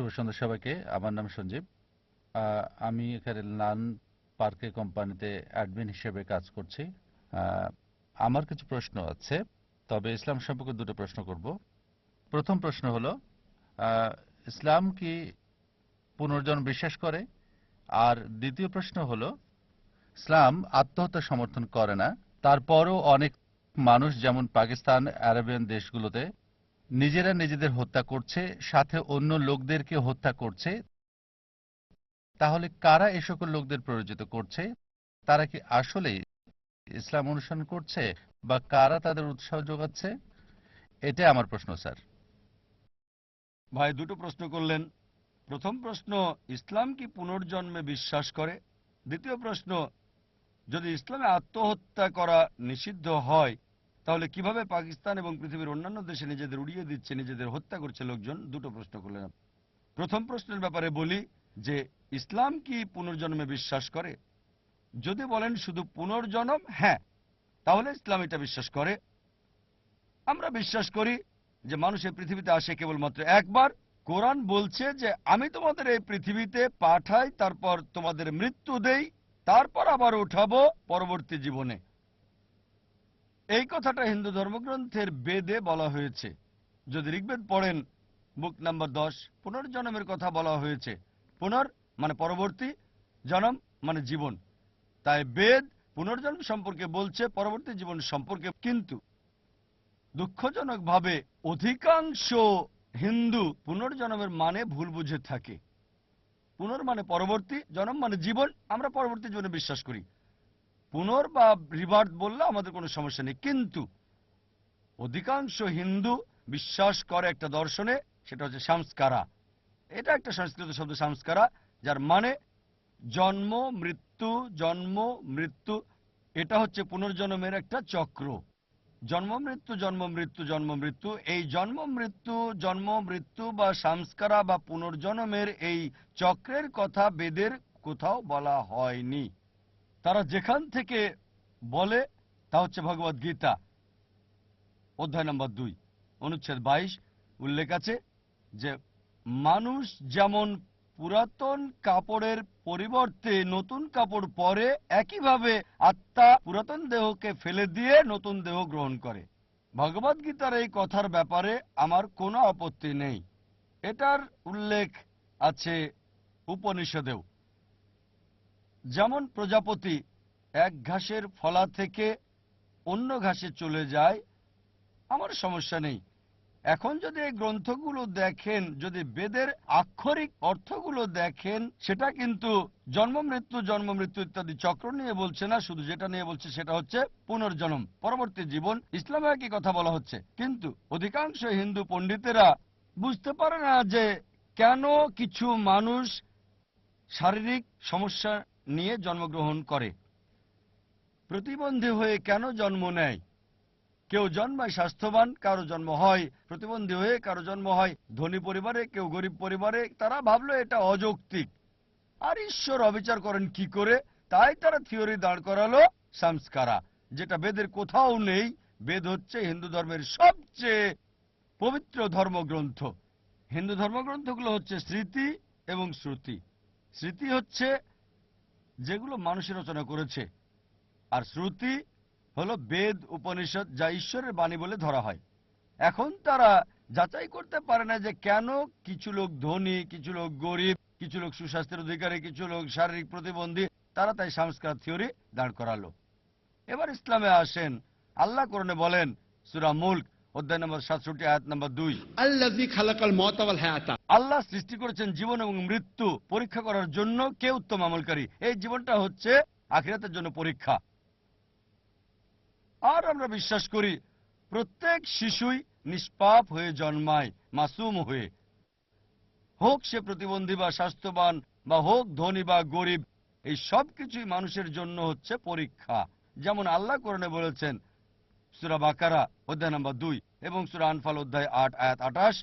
শুভ সন্ধ্যা সবাইকে। আমার নাম সঞ্জীব। আমি এখানে লান পার্কে কোম্পানিতে অ্যাডমিন হিসেবে কাজ করছি। আমার কিছু প্রশ্ন আছে, তবে ইসলাম সম্পর্কে দুটো প্রশ্ন করব। প্রথম প্রশ্ন হলো ইসলাম কি পুনর্জন্ম বিশ্বাস করে? আর দ্বিতীয় প্রশ্ন হলো, ইসলাম আত্মহত্যা সমর্থন করে না। তারপরও অনেক মানুষ, যেমন পাকিস্তান আরবিয়ান দেশগুলোতে নিজেরা নিজেদের হত্যা করছে, সাথে অন্য লোকদেরকে হত্যা করছে। তাহলে কারা এ সকল লোকদের প্ররোচিত করছে? তারা কি আসলে ইসলাম অনুসরণ করছে বা কারা তাদের উৎসাহ যোগাচ্ছে? এটা আমার প্রশ্ন, স্যার। ভাই, দুটো প্রশ্ন করলেন। প্রথম প্রশ্ন, ইসলাম কি পুনর্জন্মে বিশ্বাস করে? দ্বিতীয় প্রশ্ন, যদি ইসলামে আত্মহত্যা করা নিষিদ্ধ হয় তাহলে কীভাবে পাকিস্তান এবং পৃথিবীর অন্যান্য দেশে নিজেদের উড়িয়ে দিচ্ছে, নিজেদের হত্যা করছে লোকজন? দুটো প্রশ্ন করলেন প্রথম প্রশ্নের ব্যাপারে বলি যে, ইসলাম কি পুনর্জন্মে বিশ্বাস করে? যদি বলেন শুধু পুনর্জন্ম হ্যাঁ তাহলে ইসলাম এটা বিশ্বাস করে। আমরা বিশ্বাস করি যে মানুষ এই পৃথিবীতে আসে কেবলমাত্র একবার। কোরআন বলছে যে, আমি তোমাদের এই পৃথিবীতে পাঠাই, তারপর তোমাদের মৃত্যু দেই, তারপর আবার উঠাবো পরবর্তী জীবনে। এই কথাটা হিন্দু ধর্মগ্রন্থের বেদে বলা হয়েছে। যদি ঋগ্বেদ পড়েন, বুক নাম্বার দশ, পুনর্জন্মের কথা বলা হয়েছে। পুনর মানে পরবর্তী, জন্ম মানে জীবন। তাই বেদ পুনর্জন্ম সম্পর্কে বলছে, পরবর্তী জীবন সম্পর্কে, কিন্তু দুঃখজনকভাবে অধিকাংশ হিন্দু পুনর্জন্মের মানে ভুল বুঝে থাকে। পুনর মানে পরবর্তী, জন্ম মানে জীবন। আমরা পরবর্তী জীবনে বিশ্বাস করি। পুনর বা রিভার্ট বললে আমাদের কোনো সমস্যা নেই। কিন্তু অধিকাংশ হিন্দু বিশ্বাস করে একটা দর্শনে, সেটা হচ্ছে সংস্কারা। এটা একটা সংস্কৃত শব্দ, সংস্কারা, যার মানে জন্ম, মৃত্যু জন্ম, মৃত্যু, এটা হচ্ছে পুনর্জন্মের একটা চক্র। জন্ম, মৃত্যু জন্ম মৃত্যু জন্ম, মৃত্যু, এই জন্ম, মৃত্যু জন্ম, মৃত্যু বা সংস্কারা বা পুনর্জন্মের এই চক্রের কথা বেদের কোথাও বলা হয়নি। তারা যেখান থেকে বলে, তা হচ্ছে ভগবত গীতা। অধ্যায় নম্বর দুই, অনুচ্ছেদ বাইশ, উল্লেখ আছে যে, মানুষ যেমন পুরাতন কাপড়ের পরিবর্তে নতুন কাপড় পরে, একইভাবে আত্মা পুরাতন দেহকে ফেলে দিয়ে নতুন দেহ গ্রহণ করে। ভগবত গীতার এই কথার ব্যাপারে আমার কোনো আপত্তি নেই। এটার উল্লেখ আছে উপনিষদেও। যেমন প্রজাপতি এক ঘাসের ফলা থেকে অন্য ঘাসে চলে যায়, আমার সমস্যা নেই। এখন যদি এই গ্রন্থগুলো দেখেন, যদি বেদের আক্ষরিক অর্থগুলো দেখেন, সেটা কিন্তু জন্ম মৃত্যু জন্ম মৃত্যু ইত্যাদি চক্র নিয়ে বলছে না, শুধু যেটা নিয়ে বলছে সেটা হচ্ছে পুনর্জন্ম, পরবর্তী জীবন। ইসলামে একই কথা বলা হচ্ছে? কিন্তু অধিকাংশ হিন্দু পণ্ডিতেরা বুঝতে পারে না যে কেন কিছু মানুষ শারীরিক সমস্যা নিয়ে জন্মগ্রহণ করে। প্রতিবন্ধী হয়ে কেন জন্ম নেয়? কেউ জন্মায় স্বাস্থ্যবান, কারও জন্ম হয় প্রতিবন্ধী হয়ে, কারও জন্ম হয় ধনী পরিবারে, কেউ গরিব পরিবারে, তারা ভাবলো এটা অযৌক্তিক। আর ঈশ্বর অবিচার করেন কি করে? তাই তারা থিওরি দাঁড় করালো সংস্কারা, যেটা বেদের কোথাও নেই। বেদ হচ্ছে হিন্দু ধর্মের সবচেয়ে পবিত্র ধর্মগ্রন্থ। হিন্দু ধর্মগ্রন্থগুলো হচ্ছে স্মৃতি এবং শ্রুতি। স্মৃতি হচ্ছে যেগুলো মানুষের রচনা করেছে। আর শ্রুতি হলো বেদ, উপনিষদ, যা ঈশ্বরের বাণী বলে ধরা হয়। এখন তারা যাচাই করতে পারে না যে কেন কিছু লোক ধনী, কিছু লোক গরিব, কিছু লোক সুস্বাস্থ্যের অধিকারী, কিছু লোক শারীরিক প্রতিবন্ধী, তারা তাই সংস্কার থিওরি দাঁড় করালো। এবার ইসলামে আসেন, আল্লাহ করণে বলেন, সুরা মুল্ক অধ্যায় নম্বর সাতষট্টি আয়াত নম্বর দুই। আল্লাহ সৃষ্টি করেছেন জীবন এবং মৃত্যু পরীক্ষা করার জন্য কে উত্তম আমলকারী। এই জীবনটা হচ্ছে আখিরাতের জন্য পরীক্ষা। আর আমরা বিশ্বাস করি প্রত্যেক শিশুই নিষ্পাপ হয়ে জন্মায় মাসুম হয়ে। হোক সে প্রতিবন্ধী বা স্বাস্থ্যবান বা হোক ধনী বা গরিব এই সব কিছুই মানুষের জন্য হচ্ছে পরীক্ষা। যেমন আল্লাহ করণে বলেছেন সুরা বাকারা অধ্যায় নম্বর দুই। এবং সুরা আনফাল অধ্যায় আট, আয়াত আঠাশ,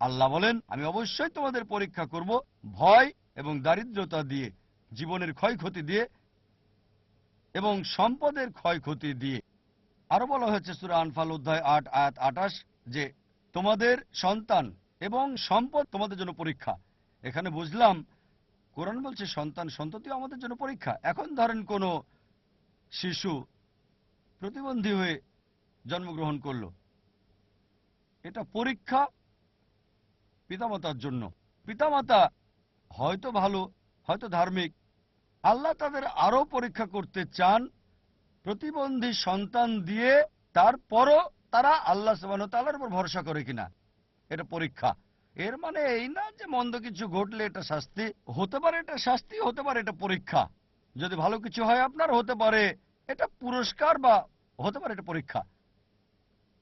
আল্লাহ বলেন, আমি অবশ্যই তোমাদের পরীক্ষা করব ভয় এবং দারিদ্রতা দিয়ে, জীবনের ক্ষয়ক্ষতি দিয়ে এবং সম্পদের ক্ষয়ক্ষতি দিয়ে। আরও বলা হয়েছে সুরা আনফাল অধ্যায় আট, আয়াত আঠাশ যে, তোমাদের সন্তান এবং সম্পদ তোমাদের জন্য পরীক্ষা। এখানে বুঝলাম, কোরআন বলছে সন্তান সন্ততিও আমাদের জন্য পরীক্ষা। এখন ধরেন কোনো শিশু প্রতিবন্ধী হয়ে জন্মগ্রহণ করল এটা পরীক্ষা পিতামাতার জন্য। পিতামাতা হয়তো ভালো, হয়তো ধার্মিক। আল্লাহ তাদের আরও পরীক্ষা করতে চান, প্রতিবন্ধী সন্তান দিয়ে তারপরও তারা আল্লাহ তাআলার উপর ভরসা করে কিনা, এটা পরীক্ষা। এর মানে এই না যে মন্দ কিছু ঘটলে এটা শাস্তি হতে পারে, এটা শাস্তি হতে পারে, এটা পরীক্ষা। যদি ভালো কিছু হয় আপনার, হতে পারে। এটা পুরস্কার বা হতে পারে, এটা পরীক্ষা।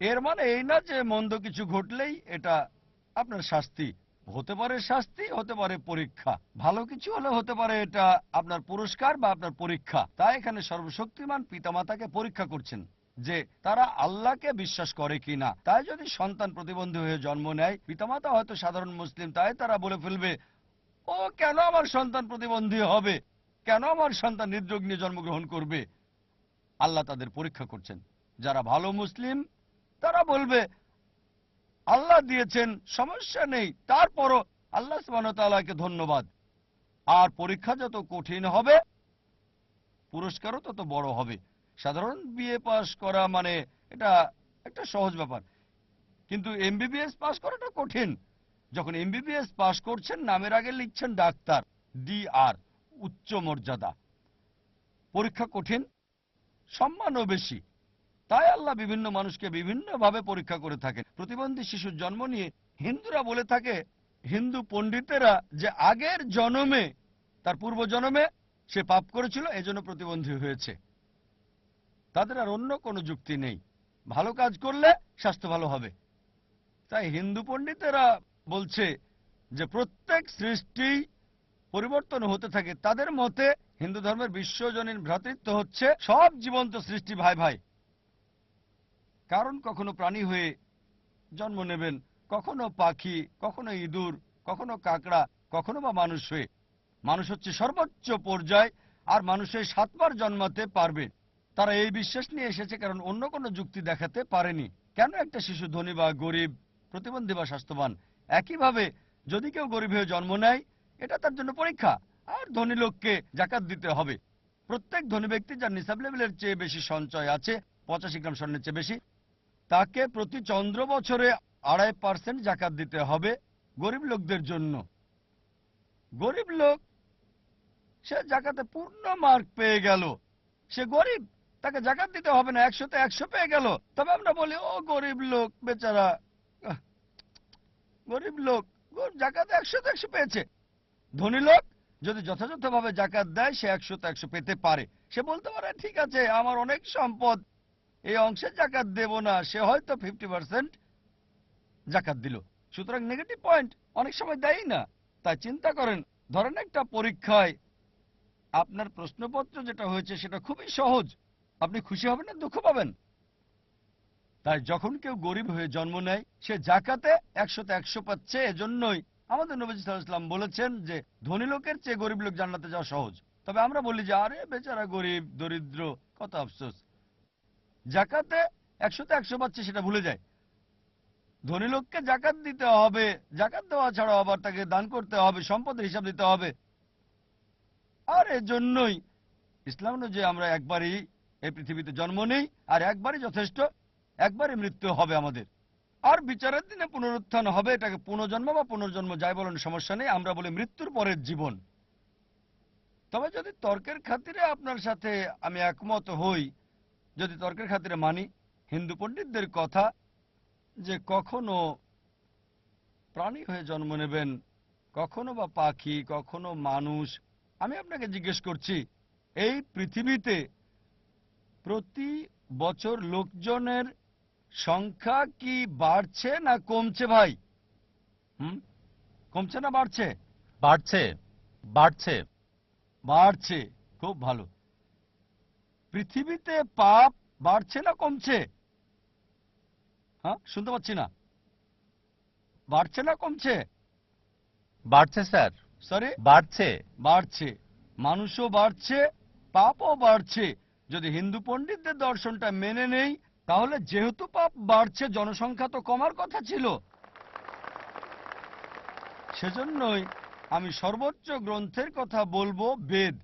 এর মানে এই না যে মন্দ কিছু ঘটলেই এটা আপনার শাস্তি। হতে পারে শাস্তি, হতে পারে পরীক্ষা। ভালো কিছু হলে হতে পারে এটা আপনার পুরস্কার বা আপনার পরীক্ষা। তাই এখানে সর্বশক্তিমান পিতামাতাকে পরীক্ষা করছেন যে তারা আল্লাহকে বিশ্বাস করে কিনা তাই যদি সন্তান প্রতিবন্ধী হয়ে জন্ম নেয়, পিতামাতা হয়তো সাধারণ মুসলিম, তাই তারা বলে ফেলবে, ও, কেন আমার সন্তান প্রতিবন্ধী হবে? কেন আমার সন্তান হৃদরোগ নিয়ে জন্মগ্রহণ করবে? আল্লাহ তাদের পরীক্ষা করছেন। যারা ভালো মুসলিম তারা বলবে, আল্লাহ দিয়েছেন, সমস্যা নেই। তারপরও আল্লাহ সুবাহকে ধন্যবাদ। আর পরীক্ষা যত কঠিন হবে, পুরস্কারও তত বড় হবে। সাধারণ বিএ পাস করা মানে এটা একটা সহজ ব্যাপার। কিন্তু এমবিবিএস পাস করাটা কঠিন। যখন এমবিবিএস পাস করছেন, নামের আগে লিখছেন ডাক্তার ডি আর উচ্চ মর্যাদা। পরীক্ষা কঠিন, সম্মানও বেশি। তাই আল্লাহ বিভিন্ন মানুষকে বিভিন্নভাবে পরীক্ষা করে থাকেন। প্রতিবন্ধী শিশুর জন্ম নিয়ে হিন্দুরা বলে থাকে, হিন্দু পণ্ডিতেরা যে আগের জন্মে, তার পূর্ব জন্মে সে পাপ করেছিল, এজন্য প্রতিবন্ধী হয়েছে। তাদের আর অন্য কোনো যুক্তি নেই। ভালো কাজ করলে স্বাস্থ্য ভালো হবে। তাই হিন্দু পণ্ডিতেরা বলছে যে প্রত্যেক সৃষ্টি পরিবর্তন হতে থাকে। তাদের মতে হিন্দু ধর্মের বিশ্বজনীন ভ্রাতৃত্ব হচ্ছে সব জীবন্ত সৃষ্টি ভাই ভাই। কারণ কখনো প্রাণী হয়ে জন্ম নেবেন, কখনো পাখি, কখনো ইঁদুর, কখনো কাকড়া, কখনো বা মানুষ হয়ে। মানুষ হচ্ছে সর্বোচ্চ পর্যায় আর মানুষের সাতবার জন্মাতে পারবে। তারা এই বিশ্বাস নিয়ে এসেছে কারণ অন্য কোনো যুক্তি দেখাতে পারেনি। কেন একটা শিশু ধনী বা গরিব, প্রতিবন্ধী বা স্বাস্থ্যবান? একইভাবে যদি কেউ গরিব হয়ে জন্ম নেয়, এটা তার জন্য পরীক্ষা। আর ধনী লোককে জাকাত দিতে হবে। প্রত্যেক ধনী ব্যক্তি যার নিসাব লেভেলের চেয়ে বেশি সঞ্চয় আছে, পঁচাশি গ্রাম স্বর্ণের চেয়ে বেশি তাকে প্রতি চন্দ্র বছরে আড়াই পার্সেন্ট জাকাত দিতে হবে গরিব লোকদের জন্য। গরিব লোক, সে জাকাতে পূর্ণ মার্ক পেয়ে গেল। সে গরিব, তাকে জাকাত দিতে হবে না, একশোতে একশো পেয়ে গেল। তবে আমরা বলি, ও গরিব লোক, বেচারা। গরিব লোক জাকাতে একশোতে একশো পেয়েছে। ধনী লোক যদি যথাযথভাবে জাকাত দেয়, সে একশোতে একশো পেতে পারে। সে বলতে পারে, ঠিক আছে, আমার অনেক সম্পদ এই অংশে জাকাত দেব না। সে হয়তো ফিফটি পার্সেন্ট জাকাত দিল। সুতরাং নেগেটিভ পয়েন্ট অনেক সময় দেয় না। তাই চিন্তা করেন, ধরেন একটা পরীক্ষায় আপনার প্রশ্নপত্র যেটা হয়েছে সেটা খুবই সহজ। আপনি খুশি হবেন না দুঃখ পাবেন? তাই যখন কেউ গরিব হয়ে জন্ম নেয়, সে জাকাতে একশোতে একশো পাচ্ছে। এজন্যই আমাদের নবী সাল্লাম বলেছেন যে, ধনী লোকের চেয়ে গরিব লোক জান্নাতে যাওয়া সহজ। তবে আমরা বলি যে, আরে বেচারা গরিব, দরিদ্র, কত আফসোস। জাকাতে একশোতে একশো পাচ্ছে, সেটা ভুলে যায়। ধনী লোককে জাকাত দিতে হবে, জাকাত দেওয়া ছাড়া আবার তাকে দান করতে হবে, সম্পদের হিসাব দিতে হবে। আর এজন্যই ইসলাম যে আমরা একবারই এই পৃথিবীতে জন্ম নেই, আর একবারই যথেষ্ট, একবারই মৃত্যু হবে আমাদের। আর বিচারের দিনে পুনরুত্থান হবে, এটাকে পুনর্জন্ম বা পুনর্জন্ম যাই বলেন, সমস্যা নেই, আমরা বলি মৃত্যুর পরের জীবন। তবে যদি তর্কের খাতিরে আপনার সাথে আমি একমত হই যদি তর্কের খাতিরে মানি হিন্দু পণ্ডিতদের কথা যে কখনো প্রাণী হয়ে জন্ম নেবেন কখনো বা পাখি কখনো মানুষ আমি আপনাকে জিজ্ঞেস করছি এই পৃথিবীতে প্রতি বছর লোকজনের সংখ্যা কি বাড়ছে না কমছে ভাই? হুম? কমছে না বাড়ছে? বাড়ছে বাড়ছে। বাড়ছে খুব ভালো। পৃথিবীতে পাপ বাড়ছে না কমছে? হ্যাঁ শুনতে পাচ্ছি না। বাড়ছে না কমছে? বাড়ছে স্যার। সরি বাড়ছে। বাড়ছে। মানুষও বাড়ছে পাপও বাড়ছে। যদি হিন্দু পণ্ডিতদের দর্শনটা মেনে নেই তাহলে যেহেতু পাপ বাড়ছে জনসংখ্যা তো কমার কথা ছিল। সেজন্যই আমি সর্বোচ্চ গ্রন্থের কথা বলব বেদ।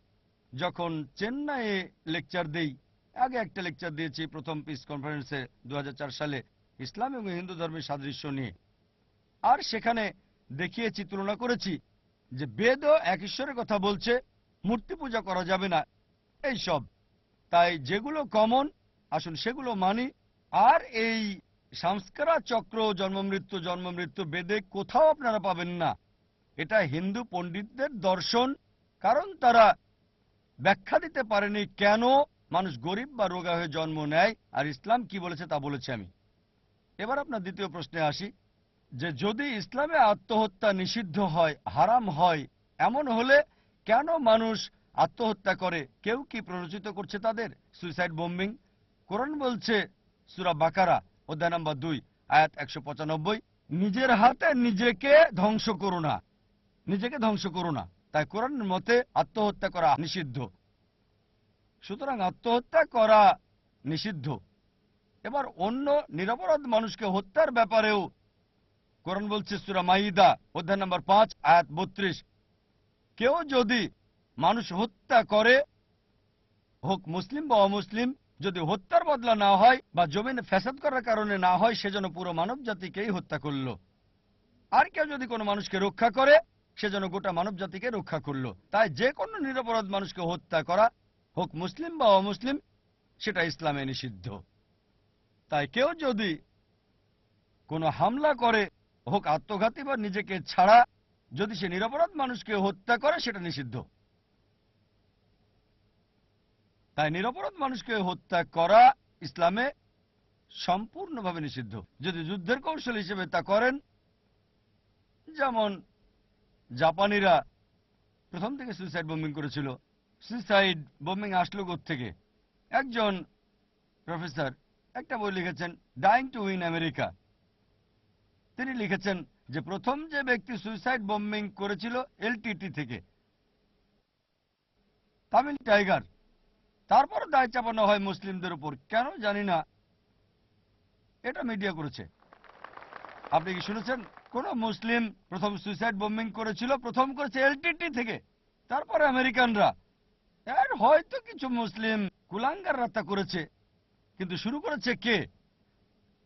যখন চেন্নাইয়ে লেকচার দেই, আগে একটা লেকচার দিয়েছি প্রথম পিস কনফারেন্সে দু হাজার চার সালে, ইসলাম এবং হিন্দু ধর্মের সাদৃশ্য নিয়ে। আর সেখানে দেখিয়েছি, তুলনা করেছি যে বেদ এক ঈশ্বরের কথা বলছে, মূর্তি পূজা করা যাবে না, এই সব। তাই যেগুলো কমন আসুন সেগুলো মানি। আর এই সংস্কারা চক্র, জন্ম মৃত্যু জন্ম মৃত্যু বেদে কোথাও আপনারা পাবেন না। এটা হিন্দু পণ্ডিতদের দর্শন, কারণ তারা ব্যাখ্যা দিতে পারেনি কেন মানুষ গরিব বা রোগা হয়ে জন্ম নেয়, আর ইসলাম কি বলেছে তা বলেছি আমি। এবার আপনার দ্বিতীয় প্রশ্নে আসি, যে যদি ইসলামে আত্মহত্যা নিষিদ্ধ হয়, হারাম হয়, এমন হলে কেন মানুষ আত্মহত্যা করে? কেউ কি প্ররোচিত করছে তাদের? Suicide bombing. কোরআন বলছে, সুরা বাকারা, অধ্যায় নাম্বার দুই, আয়াত একশো পঁচানব্বই, নিজের হাতে নিজেকে ধ্বংস করো না। নিজেকে ধ্বংস করো না। তাই কোরআনের মতে আত্মহত্যা করা নিষিদ্ধ। সুতরাং আত্মহত্যা করা নিষিদ্ধ। এবার অন্য নিরপরাধ মানুষকে হত্যার ব্যাপারেও কোরআন বলছে সুরা মাইদা, অধ্যায় নম্বর পাঁচ, আয়াত বত্রিশ। কেউ যদি মানুষ হত্যা করে, হোক মুসলিম বা অমুসলিম, যদি হত্যার বদলা না হয় বা জমিনে ফ্যাসাদ করার কারণে না হয় সেজন্য পুরো মানব জাতিকেই হত্যা করল। আর কেউ যদি কোনো মানুষকে রক্ষা করে সেজন্য গোটা মানব জাতিকে রক্ষা করল। তাই যে কোনো নিরপরাধ মানুষকে হত্যা করা হোক মুসলিম বা অমুসলিম, সেটা ইসলামে নিষিদ্ধ। তাই কেউ যদি কোনো হামলা করে, হোক আত্মঘাতী বা নিজেকে ছাড়া, যদি সে নিরপরাধ মানুষকে হত্যা করে, সেটা নিষিদ্ধ। তাই নিরপরাধ মানুষকে হত্যা করা ইসলামে সম্পূর্ণভাবে নিষিদ্ধ। যদি যুদ্ধের কৌশল হিসেবে তা করেন, যেমন জাপানিরা প্রথম থেকে সুইসাইড বোম্বিং করেছিল। সুইসাইড বোম্বিং আসলো থেকে? একজন প্রফেসর একটা বই লিখেছেন ডাইং টু উইন আমেরিকা তিনি লিখেছেন যে, প্রথম যে ব্যক্তি সুইসাইড বোম্বিং করেছিল এলটিটি থেকে। তামিল টাইগার তারপর দায় চাপানো হয় মুসলিমদের উপর। কেন জানি না, এটা মিডিয়া করেছে। আপনি কি শুনেছেন? কোন মুসলিম প্রথম সুইসাইড বোম্বিং করেছিল, প্রথম করেছে এলটিটি থেকে। তারপরে আমেরিকানরা। এর হয়তো কিছু মুসলিম কুলাঙ্গাররা তা করেছে, কিন্তু শুরু করেছে কে?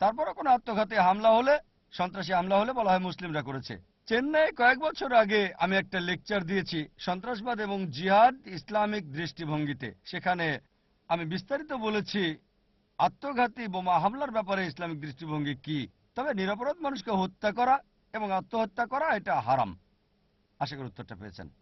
তারপরে কোনো আত্মঘাতী হামলা হলে, সন্ত্রাসী হামলা হলে বলা হয় মুসলিমরা করেছে। চেন্নাই কয়েক বছর আগে আমি একটা লেকচার দিয়েছি, সন্ত্রাসবাদ এবং জিহাদ ইসলামিক দৃষ্টিভঙ্গিতে। সেখানে আমি বিস্তারিত বলেছি, আত্মঘাতী বোমা হামলার ব্যাপারে ইসলামিক দৃষ্টিভঙ্গি কি? তবে নিরাপরাধ মানুষকে হত্যা করা এবং আত্মহত্যা করা এটা হারাম। আশা করি উত্তরটা পেয়েছেন।